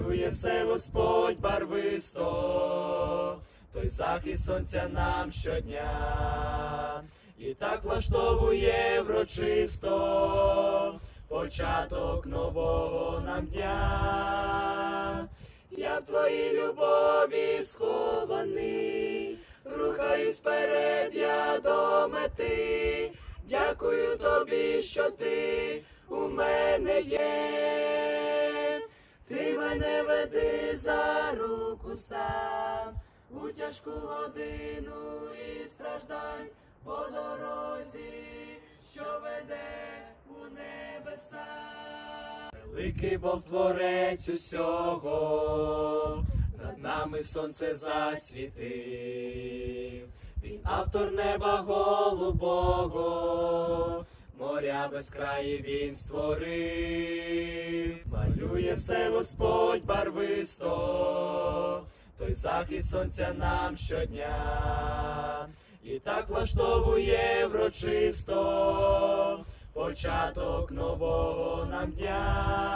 Малює все Господь барвисто, той захід сонця нам щодня, і так влаштовує врочисто початок нового нам дня. Я в твоїй любові схований, рухаюсь вперед я до мети. Дякую тобі, що ти у мене є. Мене веди за руку сам у тяжку годину і страждань по дорозі, що веде у небеса. Великий Бог творець усього, над нами сонце засвітив. Він автор неба голубого, моря безкраї він створив. Малює все Господь барвисто, той захист сонця нам щодня, і так влаштовує врочисто. Початок нового нам дня.